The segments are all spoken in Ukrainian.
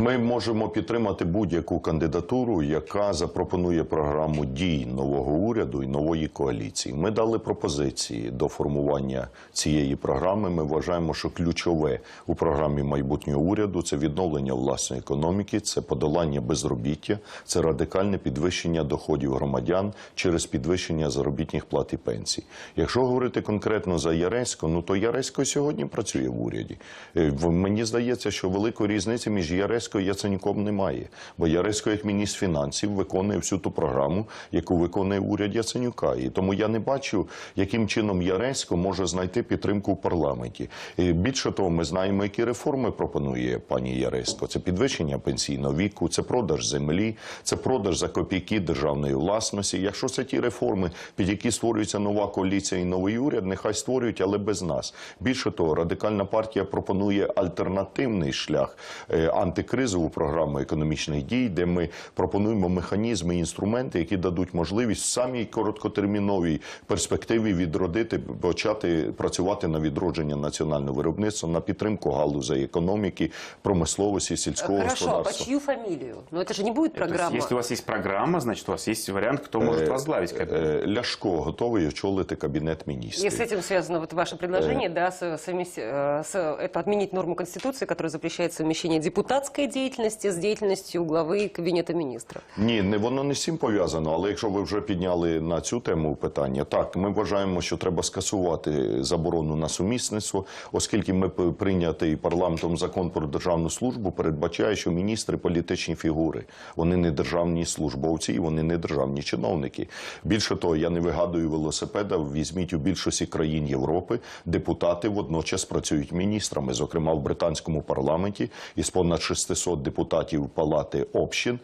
Ми можемо підтримати будь-яку кандидатуру, яка запропонує програму дій нового уряду і нової коаліції. Ми дали пропозиції до формування цієї програми. Ми вважаємо, що ключове у програмі майбутнього уряду це відновлення власної економіки, це подолання безробіття, це радикальне підвищення доходів громадян через підвищення заробітних плат і пенсій. Якщо говорити конкретно за Яресько, ну то Яресько сьогодні працює в уряді. Е, Мені здається, що великої різниці між Яресько і Яценюком немає. Бо Яресько, як міністр фінансів, виконує всю ту програму, яку виконує уряд Яценюка. І тому я не бачу, яким чином Яресько може знайти підтримку в парламенті. І більше того, ми знаємо, які реформи пропонує пані Яресько. Це підвищення пенсійного віку, це продаж землі, це продаж за копійки державної власності. Якщо це ті реформи, під які створюється нова коаліція і новий уряд, нехай створюють, але без нас. Більше того, радикальна партія пропонує альтернативний шлях е, антикризову програму економічних дій, де ми пропонуємо механізми, інструменти, які дадуть можливість в самій короткотерміновій перспективі відродити, почати працювати на відродження національного виробництва, на підтримку галузей економіки, промисловості, сільського Хорошо, а по господарства. чью фамилию? Ну это же не будет То есть, программа. если у вас есть программа, значит, у вас есть вариант, кто может возглавить кабинет. Е, Ляшко готовий очолити кабінет И міністрів. с этим связано вот ваше предложение, да, с, совмес- э, с- это отменить норму Конституции, которая запрещает совмещение депутатской деятельности с деятельностью главы Кабинета министров. Ні, не воно не цим пов'язано. Але якщо ви вже підняли на цю тему питання, так ми вважаємо, що треба скасувати заборону на сумісництво, оскільки ми прийнятий парламентом закон про державну службу передбачає, що міністри політичні фігури, вони не державні службовці, і вони не державні чиновники. Більше того, я не вигадую велосипеда. Візьміть у більшості країн Європи депутати водночас працюють міністрами, зокрема в британському парламенті із понад 600 депутатів палати общин,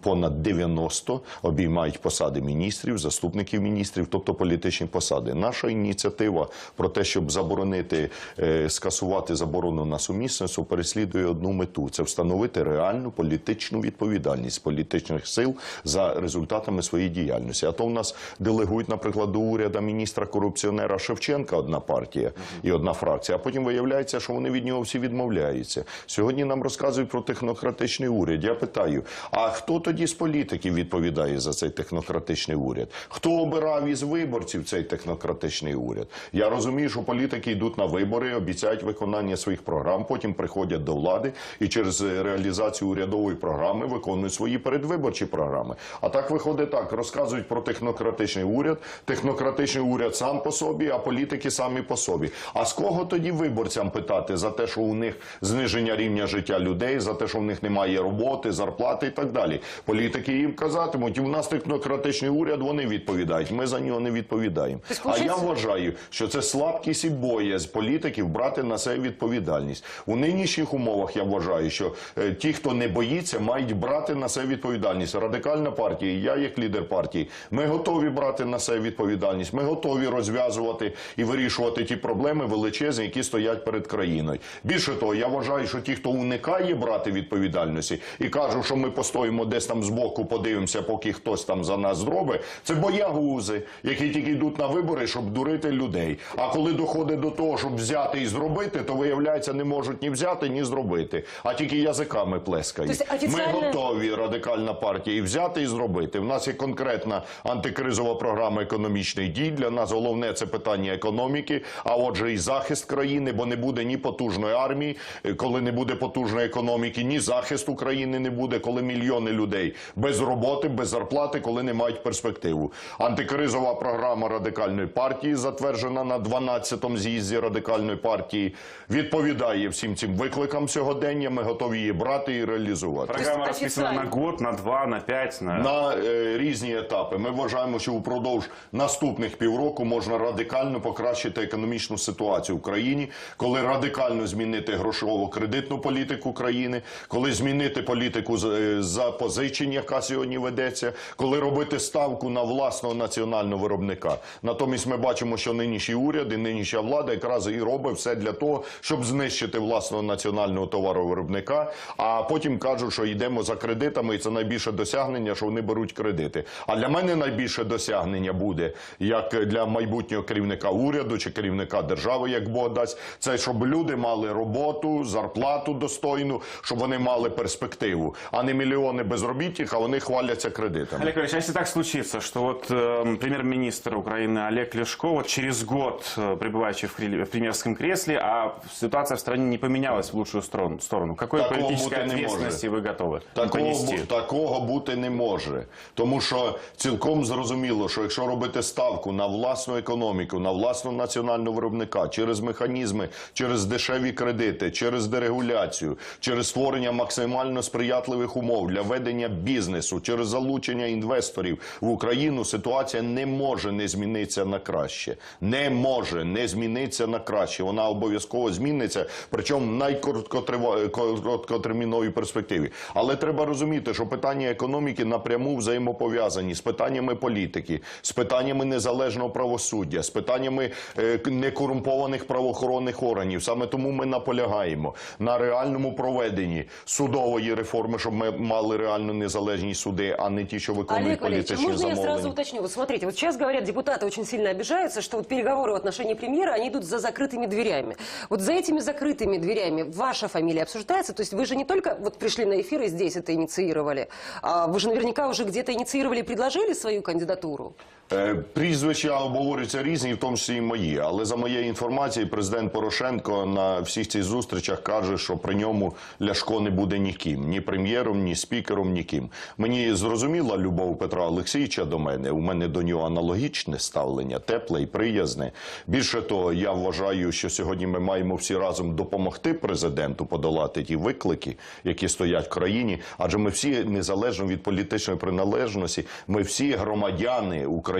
понад 90 обіймають посади міністрів, заступників міністрів, тобто політичні посади. Наша ініціатива про те, щоб заборонити е, скасувати заборону на сумісництво, переслідує одну мету: це встановити реальну політичну відповідальність політичних сил за результатами своєї діяльності. А то в нас делегують, наприклад, до уряду міністра корупціонера Шевченка одна партія і одна фракція. А потім виявляється, що вони від нього всі відмовляються. Сьогодні нам розказують про технократичний уряд. Я питаю: а хто тоді з політиків відповідає за цей технократичний уряд? Хто обирав із виборців цей технократичний уряд? Я розумію, що політики йдуть на вибори, обіцяють виконання своїх програм, потім приходять до влади і через реалізацію урядової програми виконують свої передвиборчі програми. А так виходить так: розказують про технократичний уряд. Технократичний уряд сам по собі, а політики самі по собі. А з кого тоді виборцям питати за те, що у них зниження рівня життя людей, за те, що в них немає роботи, зарплати і так далі? Політики їм казатимуть, у нас технократичний уряд, вони відповідають. Ми за нього не відповідаємо. А я вважаю, що це слабкість і боязнь політиків брати на себе відповідальність. У нинішніх умовах я вважаю, що е, ті, хто не боїться, мають брати на себе відповідальність. Радикальна партія, я як лідер партії, ми готові брати на себе відповідальність. Ми готові розв'язувати і вирішувати ті проблеми величезні, які стоять перед країною. Більше того, я вважаю, що ті, хто уникає брати відповідальності і кажуть, що ми постоїмо десь там збоку, подивимося, поки хтось там за нас зробить, це боягузи, які тільки йдуть на вибори, щоб дурити людей. А коли доходить до того, щоб взяти і зробити, то виявляється, не можуть ні взяти, ні зробити, а тільки язиками плескають. Тобто офіціально- Ми готові радикальна партія і взяти і зробити. В нас є конкретна антикризова програма економічних дій. Для нас головне це питання економіки, а отже, і захист країни, бо не буде ні потужної армії, е, коли не буде потужної економіки, ні захисту країни не буде, коли мільйони людей без роботи, без зарплати, коли не мають перспективу. Антикризова програма радикальної партії, затверджена на 12-му з'їзді радикальної партії, відповідає всім цим викликам сьогодення. Ми готові її брати і реалізувати. Программа есть расписана на год, на два, на пять, на... на е, різні етапи. Ми вважаємо, що упродовж наступних півроку можна радикально покращити економічну ситуацію в країні, коли радикально змінити грошово-кредитну політику країни, коли змінити політику е, запозичень, яка сьогодні ведеться, коли робити ставку на власного національного виробника. Натомість ми бачимо, що нинішній уряд і нинішня влада якраз і робить все для того, щоб знищити власного національного товаровиробника. А потім кажуть, що йдемо за кредитами, і це найбільше досягнення, що вони беруть кредити. А для мене найбільше досягнення буде як для майбутнього керівника уряду чи керівника держави, як Бог дасть, це щоб люди мали роботу, зарплату достойну, щоб щоб вони мали перспективу, а не мільйони безробітних, а вони хваляться кредитами. Олег Валерьевич, а если так случится, что вот э, премьер-министр Украины Олег Лешко вот через год, э, пребывающий в, креле- в премьерском кресле, а ситуация в стране не поменялась в лучшую сторону, сторону какой Такого политической быть не может. ответственности вы готовы Такого, понести? бу- такого бути не може. Тому що цілком зрозуміло, що якщо робити ставку на власну економіку, на власного національного виробника, через механізми, через дешеві кредити, через дерегуляцію, через створення максимально сприятливих умов для ведення бізнесу, через залучення інвесторів в Україну, ситуація не може не змінитися на краще. Не може не змінитися на краще. Вона обов'язково зміниться, причому в найкороткотрива- короткотерміновій перспективі. Але треба розуміти, що питання економіки напряму взаємопов'язані з питаннями політики, з питаннями незалежного правосуддя, з питаннями е, некорумпованих правоохоронних органів. Саме тому ми наполягаємо на реальному проведенні судової реформи, щоб ми мали реально незалежні суди, а не ті, що виконують Олег Валерьевич, політичні можно я сразу замовлення. уточню? Вот смотрите, вот сейчас говорят, депутаты очень сильно обижаются, что вот переговоры в отношении премьера, они идут за закрытыми дверями. Вот за этими закрытыми дверями ваша фамилия обсуждается? То есть вы же не только вот пришли на эфир и здесь это инициировали, а вы же наверняка уже где-то инициировали и предложили свою кандидатуру? Е, Прізвища обговорюються різні, в тому числі і мої. Але за моєю інформацією, президент Порошенко на всіх цих зустрічах каже, що при ньому Ляшко не буде ніким, ні прем'єром, ні спікером, ніким. Мені зрозуміла любов Петра Олексійовича до мене. У мене до нього аналогічне ставлення, тепле і приязне. Більше того, я вважаю, що сьогодні ми маємо всі разом допомогти президенту подолати ті виклики, які стоять в країні. Адже ми всі незалежно від політичної приналежності, ми всі громадяни України.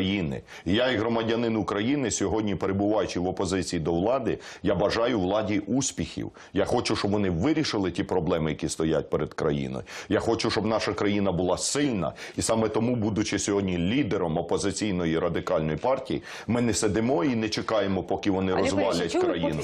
І я, як громадянин України, сьогодні перебуваючи в опозиції до влади, я бажаю владі успіхів. Я хочу, щоб вони вирішили ті проблеми, які стоять перед країною. Я хочу, щоб наша країна була сильна, і саме тому, будучи сьогодні лідером опозиційної радикальної партії, ми не сидимо і не чекаємо, поки вони Валерійович, розвалять країну.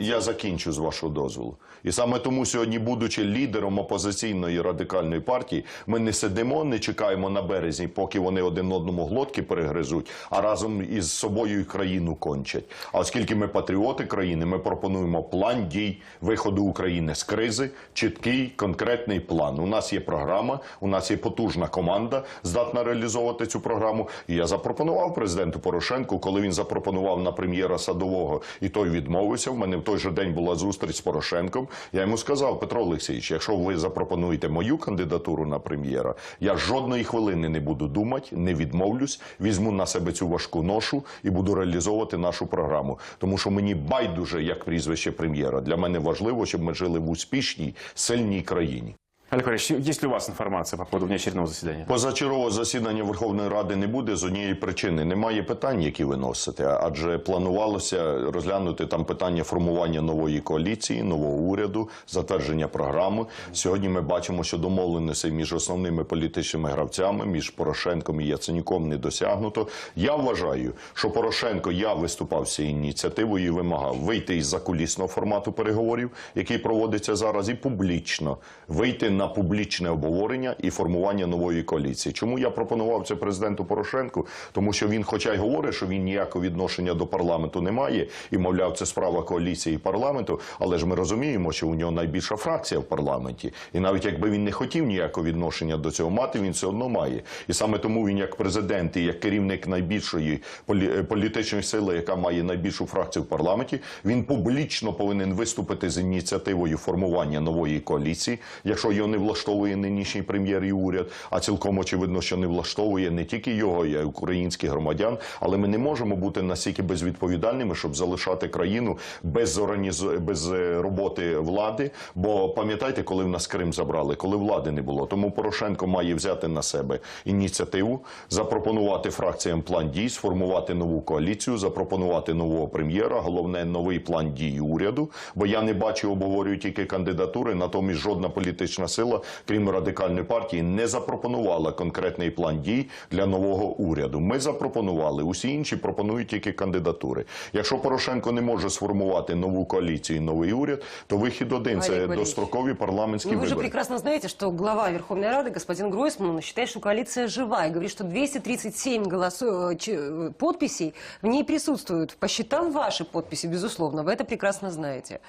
Я закінчу з вашого дозволу. І саме тому сьогодні, будучи лідером опозиційної радикальної партії, ми не сидимо, не чекаємо на березні, поки вони один одному глотки перегризуть, а разом із собою і країну кончать. А оскільки ми патріоти країни, ми пропонуємо план дій виходу України з кризи, чіткий конкретний план. У нас є програма, у нас є потужна команда, здатна реалізовувати цю програму. І я запропонував президенту Порошенку, коли він запропонував на прем'єра садового, і той відмовився. В мене в той же день була зустріч з Порошенком. Я йому сказав, Петро Олексійович, якщо ви запропонуєте мою кандидатуру на прем'єра, я жодної хвилини не буду думати, не відмовлюсь, візьму на себе цю важку ношу і буду реалізовувати нашу програму. Тому що мені байдуже як прізвище прем'єра. Для мене важливо, щоб ми жили в успішній, сильній країні. Олег Валерьевич, есть ли у вас информация по поводу внеочередного заседания? Позачергового засідання Верховної Ради не буде з однієї причини. Немає питань, які виносити, адже планувалося розглянути там питання формування нової коаліції, нового уряду, затвердження програми. Сьогодні ми бачимо, що домовленостей між основними політичними гравцями, між Порошенком і Яценюком не досягнуто. Я вважаю, що Порошенко я виступав цією ініціативою і вимагав вийти із закулісного формату переговорів, який проводиться зараз, і публічно вийти на публічне обговорення і формування нової коаліції. Чому я пропонував це президенту Порошенку? Тому що він, хоча й говорить, що він ніякого відношення до парламенту не має, і мовляв, це справа коаліції і парламенту. Але ж ми розуміємо, що у нього найбільша фракція в парламенті, і навіть якби він не хотів ніякого відношення до цього мати, він все одно має. І саме тому він, як президент і як керівник найбільшої е, політичної сили, яка має найбільшу фракцію в парламенті, він публічно повинен виступити з ініціативою формування нової коаліції, якщо його не влаштовує нинішній прем'єр і уряд, а цілком очевидно, що не влаштовує не тільки його, а й українських громадян. Але ми не можемо бути настільки безвідповідальними, щоб залишати країну без організ... без е, роботи влади. Бо пам'ятаєте, коли в нас Крим забрали, коли влади не було. Тому Порошенко має взяти на себе ініціативу, запропонувати фракціям план дій, сформувати нову коаліцію, запропонувати нового прем'єра. Головне новий план дій уряду. Бо я не бачу, обговорюють тільки кандидатури, натомість жодна політична сила, крім радикальної партії, не запропонувала конкретний план дій для нового уряду. Ми запропонували, усі інші пропонують тільки кандидатури. Якщо Порошенко не може сформувати нову коаліцію, і новий уряд, то вихід один це Олег Валерійович, дострокові парламентські Ну, вы же вибори. прекрасно знаете, что глава Верховной Рады, господин Гройсман, считает, что коалиция жива и говорит, что 237 голосу... э, ч- э, подписей в ней присутствуют. Посчитал ваши подписи, безусловно, вы это прекрасно знаете.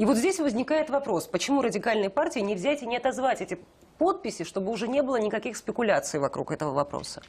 И вот здесь возникает вопрос, почему радикальной партии не взять и не отозвать эти подписи, чтобы уже не было никаких спекуляций вокруг этого вопроса?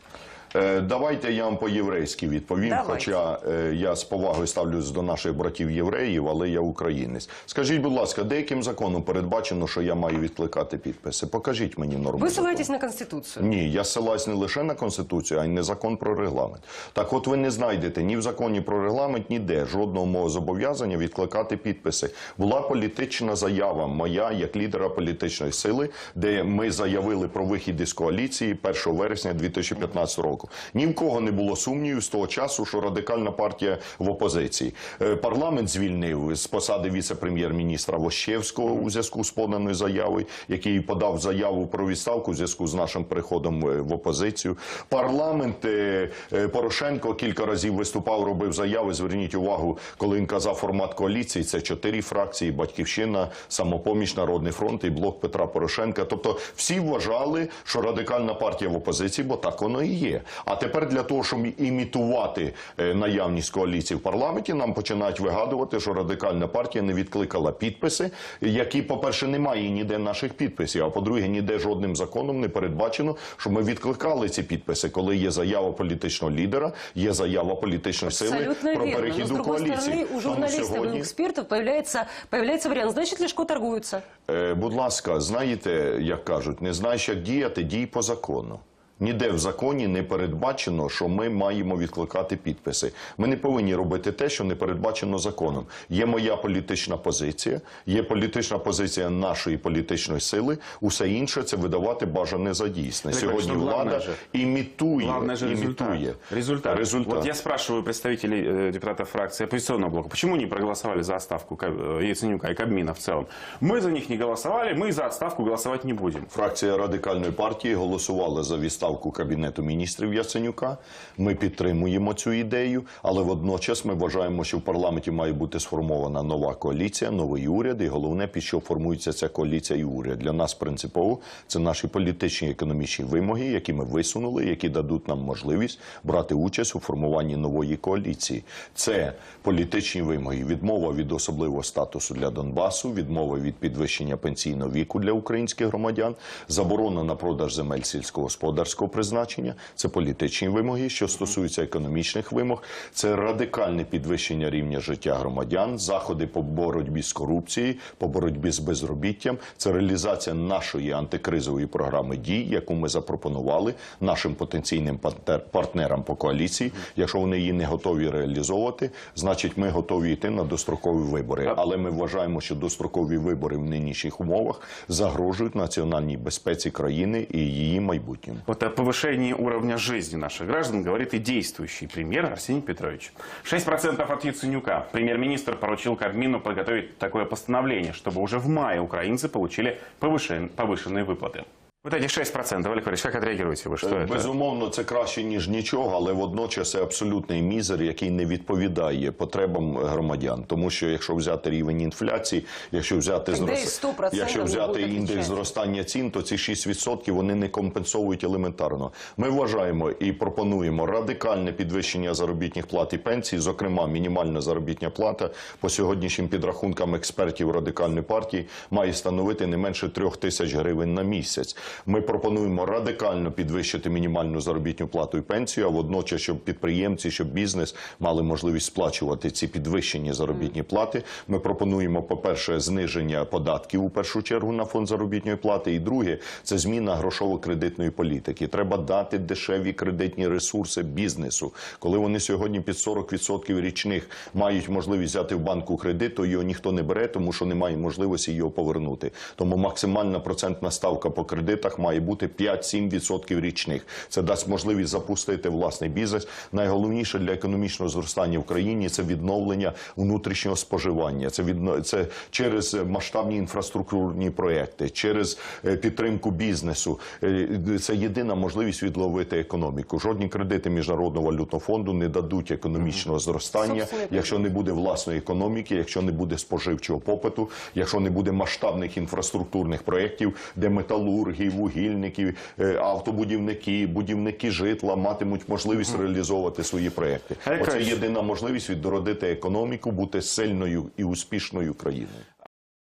Е, Давайте я вам по-єврейськи відповім, Давайте. хоча е, я з повагою ставлюсь до наших братів євреїв, але я українець. Скажіть, будь ласка, деяким законом передбачено, що я маю відкликати підписи? Покажіть мені норму. Вы закону. ссылаетесь на Конституцию. Ні, я ссилаюсь не лише на конституцію, а й на закон про регламент. Так, от ви не знайдете ні в законі про регламент, ніде жодного мого зобов'язання відкликати підписи. Була політична заява моя як лідера політичної сили, де ми заявили про вихід із коаліції 1 вересня 2015 року. Ні в кого не було сумнівів з того часу, що радикальна партія в опозиції. Е, Парламент звільнив з посади віце-прем'єр-міністра Вощевського у зв'язку з поданою заявою, який подав заяву про відставку у зв'язку з нашим приходом е, в опозицію. Парламент е, Порошенко кілька разів виступав, робив заяви. Зверніть увагу, коли він казав формат коаліції. Це чотири фракції: Батьківщина, самопоміч, Народний фронт і блок Петра Порошенка. Тобто всі вважали, що радикальна партія в опозиції, бо так воно і є. А тепер для того, щоб імітувати е, наявність коаліції в парламенті, нам починають вигадувати, що радикальна партія не відкликала підписи, які, по-перше, немає ніде наших підписів. А по-друге, ніде жодним законом не передбачено, що ми відкликали ці підписи, коли є заява політичного лідера, є заява політичної сили Абсолютно про перехід с у другой коаліцію. стороны, у Тому журналистов сьогодні- и у экспертов появляется, появляется вариант. Значит, Лешко торгуется. Е, будь ласка, знаєте, як кажуть, не знаєш, як діяти, дій по закону. Ніде в законі не передбачено, що ми маємо відкликати підписи. Ми не повинні робити те, що не передбачено законом. Є моя політична позиція, є політична позиція нашої політичної сили. Усе інше це видавати бажане за дійсне. Так, Сьогодні що главне влада же- імітує, Главное же результат. імітує Результат. результат. Вот я спрашиваю представителей э, депутатов фракции оппозиционного блока, почему не проголосовали за отставку Ка- э, Яценюка и Кабмина в целом? Мы за них не голосовали, мы за отставку голосовать не будем. Фракція радикальної партії голосувала за відставку кабінету міністрів Яценюка. Ми підтримуємо цю ідею, але водночас ми вважаємо, що в парламенті має бути сформована нова коаліція, новий уряд. І головне, під що формується ця коаліція і уряд. Для нас принципово це наші політичні і економічні вимоги, які ми висунули, які дадуть нам можливість брати участь у формуванні нової коаліції. Це політичні вимоги, відмова від особливого статусу для Донбасу, відмова від підвищення пенсійного віку для українських громадян, заборона на продаж земель сільськогосподарського призначення. Це політичні вимоги, що стосуються економічних вимог. Це радикальне підвищення рівня життя громадян, заходи по боротьбі з корупцією, по боротьбі з безробіттям. Це реалізація нашої антикризової програми дій, яку ми запропонували нашим потенційним партнер- партнерам по коаліції. Якщо вони її не готові реалізовувати, значить ми готові йти на дострокові вибори. Але ми вважаємо, що дострокові вибори в нинішніх умовах загрожують національній безпеці країни і її майбутньому. Повышении уровня жизни наших граждан говорит и действующий премьер Арсений Петрович. 6% от Яценюка. Премьер-министр поручил Кабмину подготовить такое постановление, чтобы уже в мае украинцы получили повышен- повышенные выплаты. Вот эти 6%, Олег Валерьевич, как отреагируете вы? Что это? Безумовно, це краще ніж нічого, але водночас це абсолютний мізер, який не відповідає потребам громадян. Тому що якщо взяти рівень інфляції, якщо взяти Тогда і зрос- 100% якщо не взяти буде індекс відповідати. зростання цін, то ці 6% вони не компенсують елементарно. Ми вважаємо і пропонуємо радикальне підвищення заробітних плат і пенсій, зокрема мінімальна заробітня плата по сьогоднішнім підрахункам експертів радикальної партії має становити не менше трьох тисяч гривень на місяць. Ми пропонуємо радикально підвищити мінімальну заробітну плату і пенсію, а водночас, щоб підприємці, щоб бізнес мали можливість сплачувати ці підвищені заробітні плати. Ми пропонуємо, по-перше, зниження податків у першу чергу на фонд заробітної плати. І друге, це зміна грошово-кредитної політики. Треба дати дешеві кредитні ресурси бізнесу. Коли вони сьогодні під 40% річних мають можливість взяти в банку кредит, то його ніхто не бере, тому що немає можливості його повернути. Тому максимальна процентна ставка по кредитах кредитах має бути 5-7% річних. Це дасть можливість запустити власний бізнес. Найголовніше для економічного зростання в країні це відновлення внутрішнього споживання. Це відно... це через масштабні інфраструктурні проекти, через е, підтримку бізнесу. Е, Це єдина можливість відловити економіку. Жодні кредити міжнародного валютного фонду не дадуть економічного зростання, якщо не буде власної економіки, якщо не буде споживчого попиту, якщо не буде масштабних інфраструктурних проєктів, де металурги, вугільники, е, автобудівники, будівники житла матимуть можливість реалізовувати свої проекти. Оце єдина можливість відродити економіку, бути сильною і успішною країною.